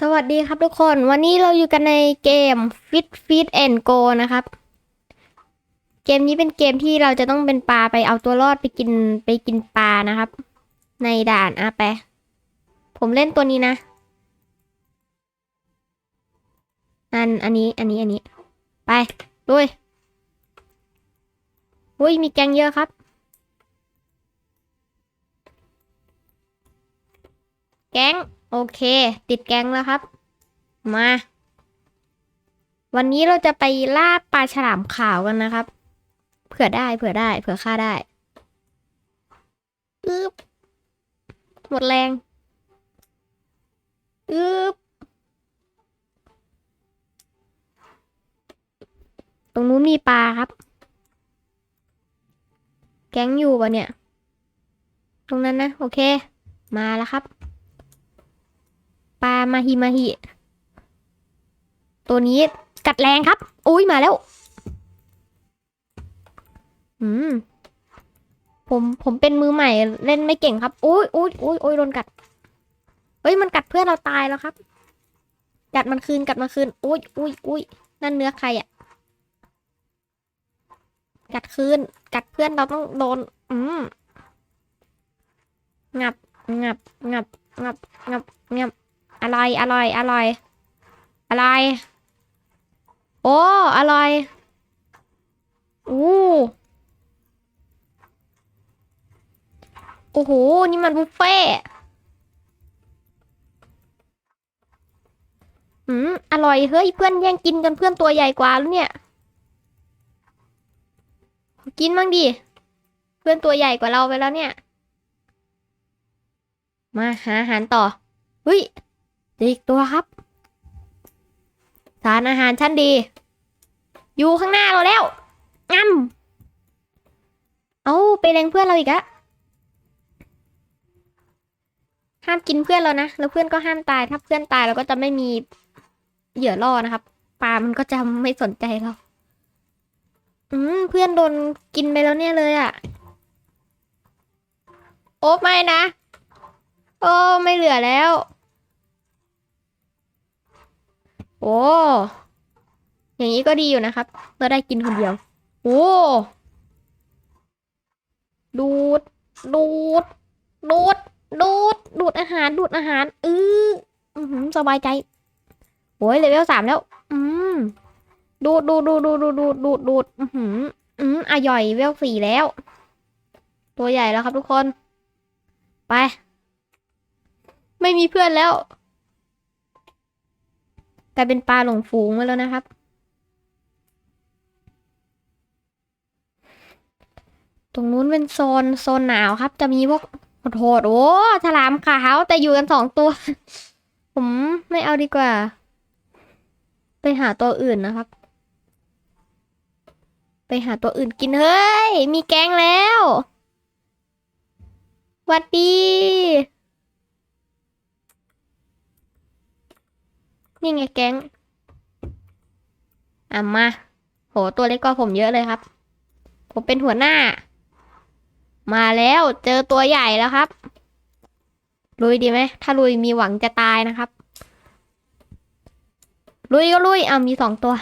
สวัสดีครับทุกคน วันนี้เราอยู่กันในเกม Fit Fit and Go นะครับ เกมนี้เป็นเกมที่เราจะต้องเป็นปลาไปเอาตัวรอดไปกินไปกินปลานะครับ ในด่านอาแปะผมเล่นตัวนี้นะ อันอันนี้อันนี้อันนี้ ไปด้วยอุ้ยมีแกงเยอะครับ แกง โอเค ติดแก๊งแล้วครับ มา วันนี้เราจะไปล่าปลาฉลามขาวกันนะครับ เผื่อได้เผื่อได้ เผื่อฆ่าได้อึบหมดแรงอึบตรงนู้นมีปลาครับ แก๊งอยู่ปะเนี่ย ตรงนั้นนะ โอเค มาแล้วครับ ลามาฮิมาฮิ ตัวนี้กัดแรงครับ อุ้ยมาแล้ว อืม ผมผมเป็นมือใหม่เล่นไม่เก่งครับ อุ้ยอุ้ยอุ้ยอุ้ยโดนกัด เฮ้ยมันกัดเพื่อนเราตายแล้วครับ กัดมันคืนกัดมันคืน อุ้ยอุ้ยอุ้ยนั่นเนื้อใครอะกัดคืน กัดเพื่อนเราต้องโดน อืมงับงับงับงับงับงับ อร่อยอร่อยอร่อยอร่อยโอ้อร่อยอู้โอ้โห นี่มันบุฟเฟ่อืม อร่อย เฮ้ย เพื่อนแย่งกินกันเพื่อนตัวใหญ่กว่าแล้วเนี่ย กินบ้างดิ เพื่อนตัวใหญ่กว่าเราไปแล้วเนี่ย มาหาอาหารต่อ เฮ้ย ออีกตัวครับ สารอาหารชั้นดี อยู่ข้างหน้าเราแล้วงั้มเอาไปแรงเพื่อนเราอีกอะห้ามกินเพื่อนเรานะ แล้วเพื่อนก็ห้ามตาย ถ้าเพื่อนตายเราก็จะไม่มีเหยื่อล่อนะครับ ปลามันก็จะไม่สนใจเรา อืมเพื่อนโดนกินไปแล้วเนี่ยเลยอะโอ้ไม่นะ โอ้ไม่เหลือแล้ว อ้ อย่างนี้ก็ดีอยู่นะครับ เราได้กินคนเดียว โอ้ ดูด ดูด ดูด ดูด ดูดอาหาร ดูดอาหาร อืออือหือสบายใจ โอ้ยเลเวลสามแล้ว อืม ดูด ดูด ดูด ดูด ดูด ดูด ดูด อือหือ อืมอะย่อยเวลสี่แล้ว ตัวใหญ่แล้วครับทุกคน ไป ไม่มีเพื่อนแล้ว กลายเป็นปลาหลงฝูงไปแล้วนะครับ ตรงนู้นเป็นโซนโซนหนาวครับ จะมีพวกโหดโอ้ฉลามขาวแต่อยู่กันสองตัว ผมไม่เอาดีกว่า ไปหาตัวอื่นนะครับ ไปหาตัวอื่นกินเฮ้ย มีแกงแล้ววัดดี นี่ไงแก๊งอะมา โหตัวเล็กกว่าผมเยอะเลยครับ ผมเป็นหัวหน้า มาแล้วเจอตัวใหญ่แล้วครับ ลุยดีไหม ถ้าลุยมีหวังจะตายนะครับ ลุยก็ลุยอะมีสองตัว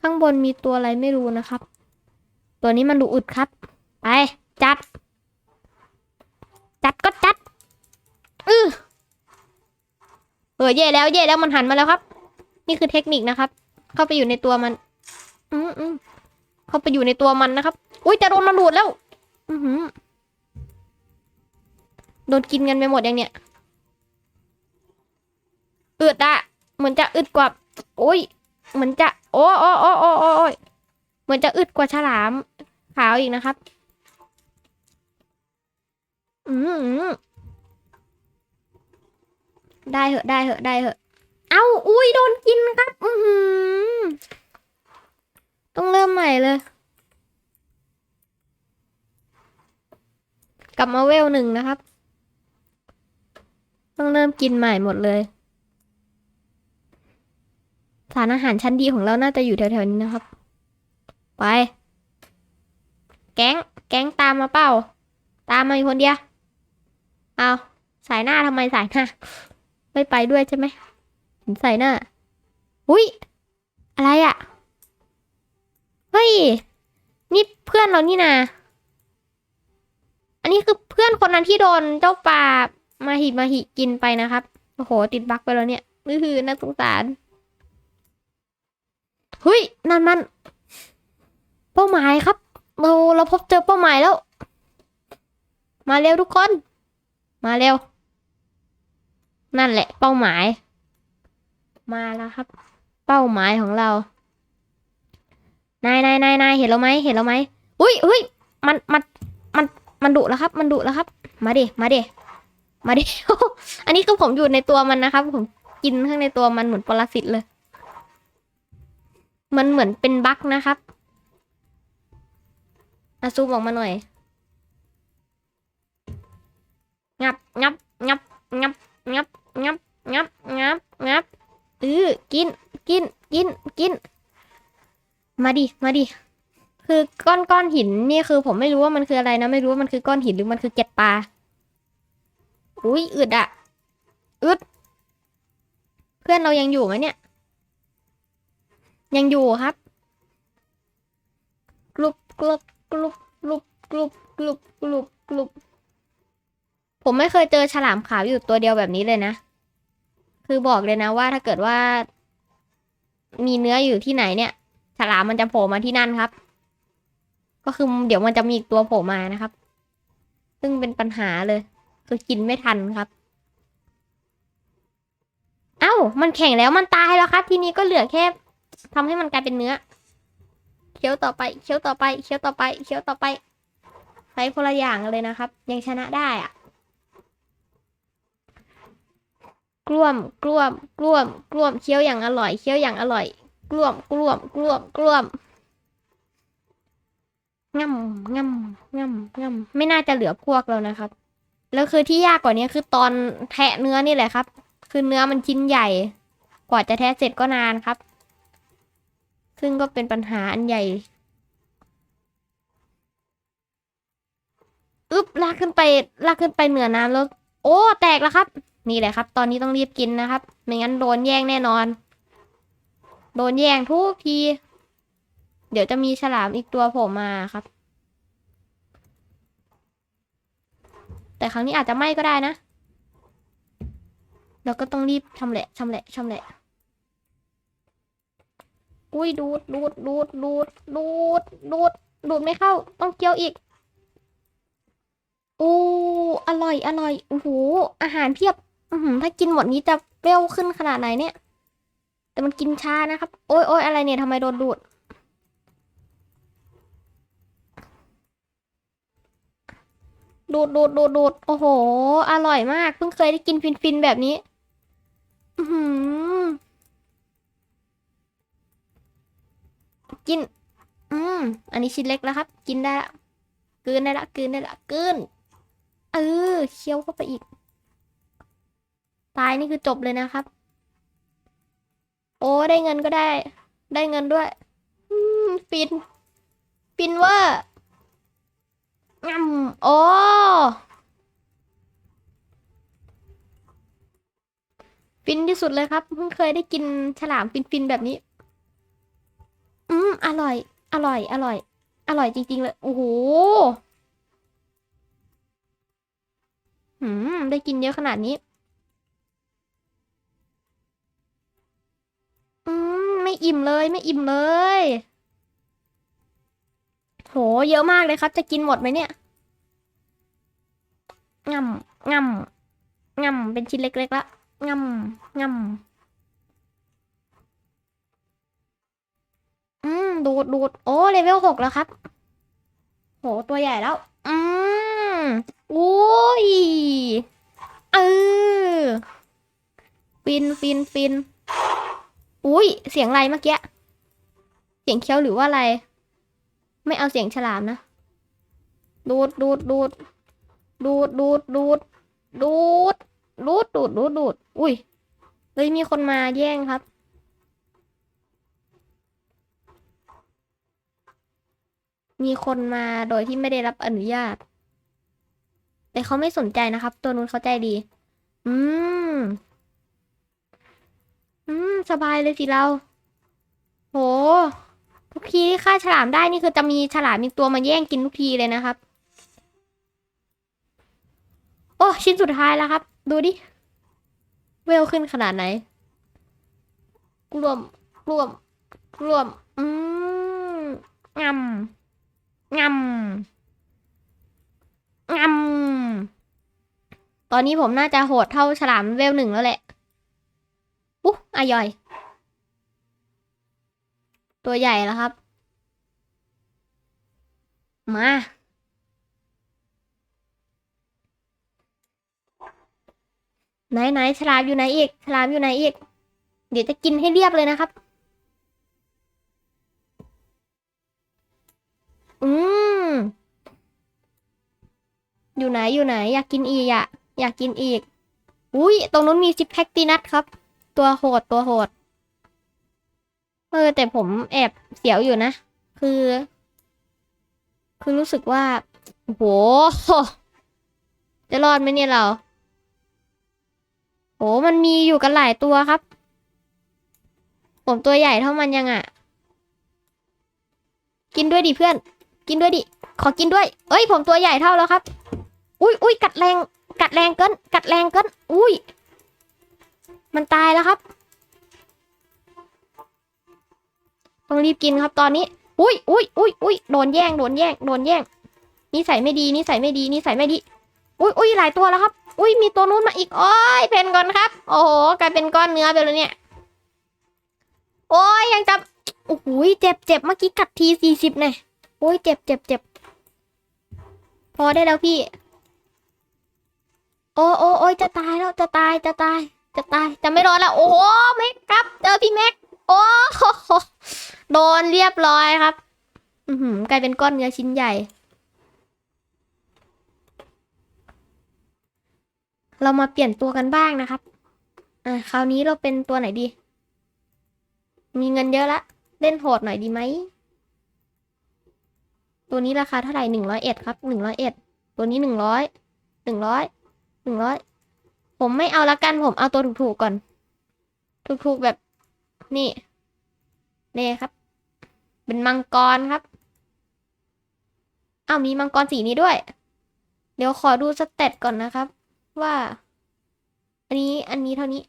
ข้างบนมีตัวอะไรไม่รู้นะครับ ตัวนี้มันดูอึดครับ ไป จัด จัดก็จัด อือ เออเย่แล้วเย่แล้วมันหันมาแล้วครับ นี่คือเทคนิคนะครับ เข้าไปอยู่ในตัวมัน อืมอืมเข้าไปอยู่ในตัวมันนะครับ อุ้ยจะโดนมันหลุดแล้ว อือหือโดนกินกันไปหมดยังเนี่ยอึดอะเหมือนจะอึดกว่า โอ้ย เหมือนจะโอ้โอ้โอ้โอ้โอ้โอ้ยเหมือนจะอึดกว่าฉลามขาวอีกนะครับ อืมอืม ได้เหอะได้เหอะได้เหอะ เอาอุ้ยโดนกินครับอือหือต้องเริ่มใหม่เลย กลับมาเวลหนึ่งนะครับ ต้องเริ่มกินใหม่หมดเลย สารอาหารชั้นดีของเราน่าจะอยู่แถวๆนี้นะครับ ไป แก๊ง แก๊งตามมาเปล่า ตามมาอีกคนเดียว เอาสายหน้าทำไมสายหน้า ไม่ไปด้วยใช่ไหมเห็นใส่หน้า อุ้ยอะไรอะ่ะ เฮ้ย นี่เพื่อนเรานี่นา อันนี้คือเพื่อนคนนั้นที่โดนเจ้าป่ามาหิมาหิกินไปนะครับ โอ้โห ติดบั๊กไปแล้วเนี่ยนี่คือน่าสงสารเฮ้ย นั่นมัน เป้าหมายครับ เราเราพบเจอเป้าหมายแล้ว มาเร็วทุกคน มาเร็ว นั่นแหละ เป้าหมาย มาแล้วครับ เป้าหมายของเรา นายนายนายนายเห็นเราไหมเห็นเราไหมอุ้ยอุ้ยมันมันมันมันดุแล้วครับ มันดุแล้วครับ มาดิมาดิมาดิอันนี้คือผมอยู่ในตัวมันนะครับ ผมกินข้างในตัวมันเหมือนปรสิตเลย มันเหมือนเป็นบั๊กนะครับอาซูมออกมาหน่อย งับงับ ดิ มาดิ คือก้อนก้อนหินนี่คือผมไม่รู้ว่ามันคืออะไรนะ ไม่รู้ว่ามันคือก้อนหินหรือมันคือเกล็ดปลา อุ้ยอึดอะอึด เพื่อนเรายังอยู่ไหมเนี่ย ยังอยู่ครับ กลุบกลุบกลุบกลุบกลุบกลุบกลุบกลุบผมไม่เคยเจอฉลามขาวอยู่ตัวเดียวแบบนี้เลยนะ คือบอกเลยนะว่าถ้าเกิดว่า มีเนื้ออยู่ที่ไหนเนี่ย ฉลามมันจะโผล่มาที่นั่นครับ ก็คือเดี๋ยวมันจะมีอีกตัวโผล่มานะครับ ซึ่งเป็นปัญหาเลย คือกินไม่ทันครับ เอ้า มันแข็งแล้วมันตายแล้วครับ ทีนี้ก็เหลือแค่ทำให้มันกลายเป็นเนื้อ เคี้ยวต่อไป เคี้ยวต่อไป เคี้ยวต่อไป เคี้ยวต่อไปใช้คนละอย่างเลยนะครับ ยังชนะได้อะกล้วมกล้วมกล้วมกล้วมเคี้ยวอย่างอร่อย เคี้ยวอย่างอร่อย กล้วมกล้วมกล้วมกล้วมง่ำง่ำง่ำง่ำไม่น่าจะเหลือพวกเรานะครับ แล้วคือที่ยากกว่านี้คือตอนแทะเนื้อนี่แหละครับ คือเนื้อมันชิ้นใหญ่ กว่าจะแทะเสร็จก็นานครับ ซึ่งก็เป็นปัญหาอันใหญ่อึ๊บลากขึ้นไปลากขึ้นไปเหนือน้ำแล้ว โอ้ แตกแล้วครับ นี่แหละครับ ตอนนี้ต้องรีบกินนะครับ ไม่งั้นโดนแย่งแน่นอน โดนแย่งทุกที เดี๋ยวจะมีฉลามอีกตัวโผล่มาครับ แต่ครั้งนี้อาจจะไม่ก็ได้นะ เราก็ต้องรีบชำแหละชำแหละชำแหละ อุ้ยดูดดูดดูดดูดดูดดูดดูดไม่เข้า ต้องเคี้ยวอีกโอ้อร่อย อร่อย โอ้โห อาหารเพียบ อืถ้ากินหมดนี้จะเปรี้ยวขึ้นขนาดไหนเนี่ย แต่มันกินช้านะครับ โอ้ยโอ้ยอะไรเนี่ยทำไมโดนดูด ดูดดูดดูดดูดโอ้โห อร่อยมาก เพิ่งเคยได้กินฟินฟินแบบนี้ อืกิน อืม อันนี้ชิ้นเล็กแล้วครับ กินได้ละกลืนได้ละกลืนได้ละกลืนเออเคี้ยวเข้าไปอีก ตายนี่คือจบเลยนะครับ โอ้ได้เงินก็ได้ ได้เงินด้วยฟินฟินเว่างำโอ้ฟินที่สุดเลยครับเพิ่งเคยได้กินฉลามฟินๆแบบนี้ อืมอร่อย อร่อย อร่อย อร่อยจริงๆเลยโอ้โหหืมได้กินเยอะขนาดนี้ ไม่อิ่มเลยไม่อิ่มเลย โหเยอะมากเลยครับ จะกินหมดไหมเนี่ยงำงำงำเป็นชิ้นเล็กๆละงำงำอืมดูดดูดโอ้เลเวลหกแล้วครับ โหตัวใหญ่แล้ว อืมอุ้ยเออฟินฟินฟิน อุ้ยเสียงอะไรเมื่อกี้ เสียงเคี้ยวหรือว่าอะไร ไม่เอาเสียงฉลามนะ ดูดดูดดูดดูดดูดดูดดูดดูดดูดดูดดูดอุ้ยเฮ้ยมีคนมาแย่งครับ มีคนมาโดยที่ไม่ได้รับอนุญาต แต่เขาไม่สนใจนะครับ ตัวนู้นเขาใจดี อืม สบายเลยสิเรา โห ทุกทีที่ฆ่าฉลามได้นี่คือจะมีฉลามมีตัวมาแย่งกินทุกทีเลยนะครับ โอ้ ชิ้นสุดท้ายแล้วครับ ดูดิ เวลขึ้นขนาดไหน รวม รวม รวม อืมงำงำงำตอนนี้ผมน่าจะโหดเท่าฉลามเวลหนึ่งแล้วแหละ อุ๊ยอายอย ตัวใหญ่แล้วครับ มา ไหนไหนฉลามอยู่ไหนอีกฉลามอยู่ไหนอีก เดี๋ยวจะกินให้เรียบเลยนะครับ อืม อยู่ไหนอยู่ไหน อยากกินอีกอะอยากกินอีก อุ้ยตรงนู้นมีซิปแพคตีนัทครับ ตัวโหดตัวโหด เออ แต่ผมแอบเสียวอยู่นะ คือ คือรู้สึกว่าโหจะรอดไหมเนี่ยเราโอ้มันมีอยู่กันหลายตัวครับ ผมตัวใหญ่เท่ามันยังอะ กินด้วยดิเพื่อน กินด้วยดิ ขอกินด้วย เอ้ย ผมตัวใหญ่เท่าแล้วครับ อุ้ยอุ้ยกัดแรง กัดแรงเกิน กัดแรงเกิน อุ้ย มันตายแล้วครับ ต้องรีบกินครับตอนนี้ อุ้ยอุ้ยอุ้ยอุ้ยโดนแย่งโดนแย่งโดนแย่งนิสัยไม่ดีนิสัยไม่ดีนิสัยไม่ดี อุ้ยอุ้ยหลายตัวแล้วครับ อุ้ยมีตัวนู้นมาอีกโอ้ยเพนก่อนครับ โอ้โหกลายเป็นก้อนเนื้อไปแล้วเนี่ย โอ้ยยังจะโอ้โหเจ็บเจ็บเมื่อกี้กัดทีสี่สิบเนี่ยโอ้ยเจ็บเจ็บเจ็บพอได้แล้วพี่ โอ้โอ้โอ้ยจะตายแล้วจะตายจะตาย จะตายจะไม่รอดแล้ว โอ้โหแม็กครับเจอพี่แม็กโอ้โหโดนเรียบร้อยครับ อือหือกลายเป็นก้อนเนื้อชิ้นใหญ่ เรามาเปลี่ยนตัวกันบ้างนะครับอ่าคราวนี้เราเป็นตัวไหนดี มีเงินเยอะละเล่นโหดหน่อยดีไหมตัวนี้ราคาเท่าไหร่หนึ่งร้อยเอ็ดครับหนึ่งร้อยเอ็ดตัวนี้หนึ่งร้อยหนึ่งร้อยหนึ่งร้อย ผมไม่เอาละกันผมเอาตัวถูกๆก่อน ถูกๆแบบนี่นี่ครับ เป็นมังกรครับอ้าวมีมังกรสีนี้ด้วย เดี๋ยวขอดูสเตตก่อนนะครับ ว่า อันนี้อันนี้เท่านี้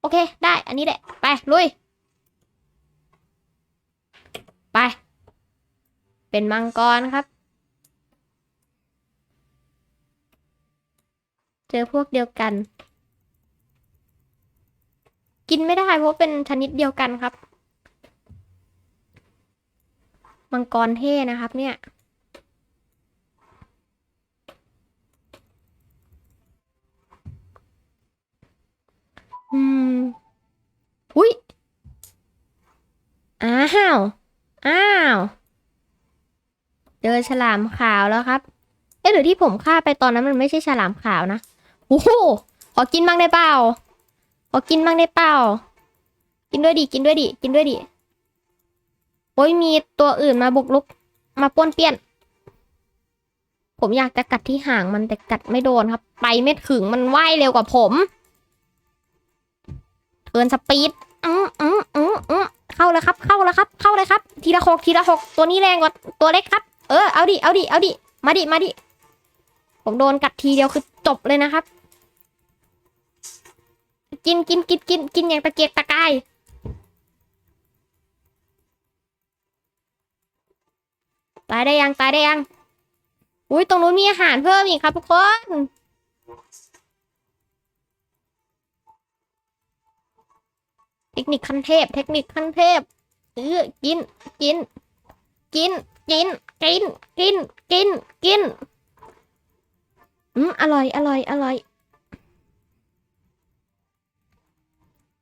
โอเค ได้อันนี้แหละ ไปลุย ไป เป็นมังกรครับ เจอพวกเดียวกัน กินไม่ได้เพราะเป็นชนิดเดียวกันครับ มังกรเท่นะครับเนี่ยอืม อุ้ย อ้าว อ้าว เจอฉลามขาวแล้วครับ เอ๊ะหรือที่ผมฆ่าไปตอนนั้นมันไม่ใช่ฉลามขาวนะ โอ้โหขอกินบ้างได้เปล่า ขอกินบ้างได้เปล่า กินด้วยดิ กินด้วยดิ กินด้วยดิ โอ้ยมีตัวอื่นมาบุกลุก มาป้วนเปี้ยน ผมอยากจะกัดที่ห่างมันแต่กัดไม่โดนครับ ไปไม่ถึงมันว่ายเร็วกว่าผมเกินสปีดอืมอืมอืมอืมเข้าเลยครับ เข้าเลยครับ เข้าเลยครับ ทีละหกทีละหกตัวนี้แรงกว่าตัวเล็กครับ เออ เอาดิ เอาดิ เอาดิ มาดิ มาดิ ผมโดนกัดทีเดียวคือจบเลยนะครับ กินกินกินกินกินอย่างตะเกียกตะกายตายได้ยังตายได้ยังอุ้ยตรงนู้นมีอาหารเพิ่มอีกครับทุกคนเทคนิคขั้นเทพ เทคนิคขั้นเทพเออกินกิน กิน กิน กิน กิน กิน กิน อืม อร่อย อร่อย อร่อย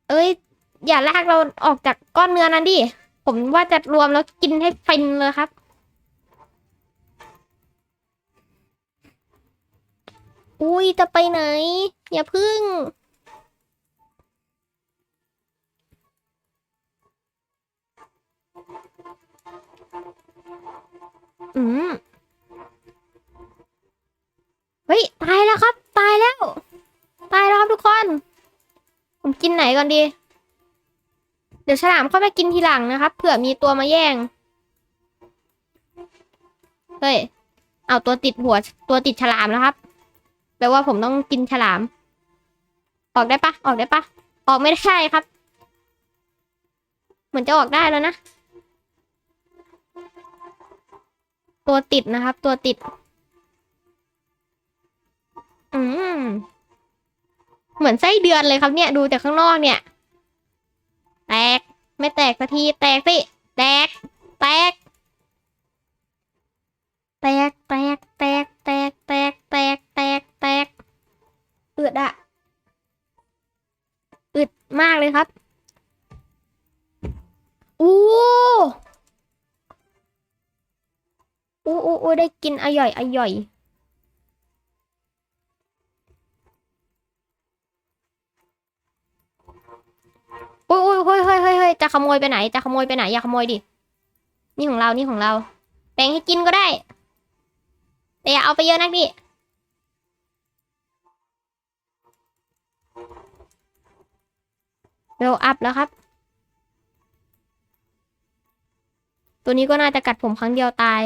เอ้ย อย่าลากเราออกจากก้อนเนื้อนั้นดิ ผมว่าจะรวมแล้วกินให้ฟินเลยครับ อุ้ยจะไปไหน อย่าพึ่ง ไหนก่อนดี เดี๋ยวฉลามค่อยมากินทีหลังนะครับเผื่อมีตัวมาแย่ง เฮ้ย เอาตัวติดหัวตัวติดฉลามแล้วครับ แปลว่าผมต้องกินฉลาม ออกได้ปะออกได้ปะออกไม่ได้ครับ เหมือนจะออกได้แล้วนะ ตัวติดนะครับ ตัวติด อืม เหมือนไส้เดือนเลยครับเนี่ยดูจากข้างนอกเนี่ย แตกไม่แตกสักทีแตกสิแตก แตก แตกแตกแตกแตกแตกแตกแตกแตกอึดอะอึดมากเลยครับอู้อู้อู้ได้กินอร่อยอร่อย อุ้ยอุ้ยเฮ้ยเฮ้ยเฮ้ยเฮ้ยจะขโมยไปไหน จะขโมยไปไหน อย่าขโมยดิ นี่ของเรา นี่ของเรา แบ่งให้กินก็ได้ แต่อย่าเอาไปเยอะนักดิเร็วอัพแล้วครับ ตัวนี้ก็น่าจะกัดผมครั้งเดียวตาย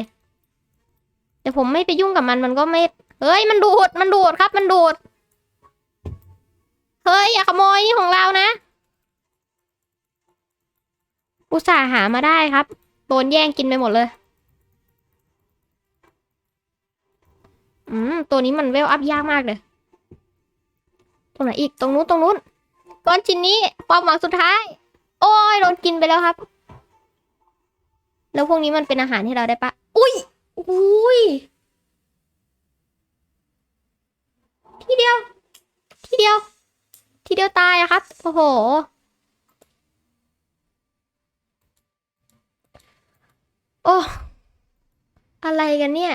แต่ผมไม่ไปยุ่งกับมัน มันก็ไม่ เฮ้ย มันดูด มันดูดครับ มันดูด เฮ้ย อย่าขโมยนี่ของเรานะ อุตส่าห์หามาได้ครับ โดนแย่งกินไปหมดเลย อืม ตัวนี้มันเวลอัพยากมากเลย ตรงไหนอีก ตรงนู้น ตรงนู้น ก้อนชิ้นนี้ ความหวังสุดท้าย โอ้ย โดนกินไปแล้วครับ แล้วพวกนี้มันเป็นอาหารให้เราได้ปะ อุ้ย อุ้ย ทีเดียว ทีเดียว ทีเดียวตายอะครับ โอ้โห โอ้ อะไรกันเนี่ย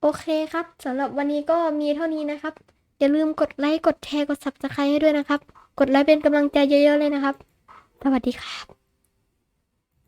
โอเคครับสำหรับวันนี้ก็มีเท่านี้นะครับ อย่าลืมกดไลค์ กดแชร์ กด subscribe ให้ด้วยนะครับ กดไลค์เป็นกำลังใจเยอะๆเลยนะครับ สวัสดีครับ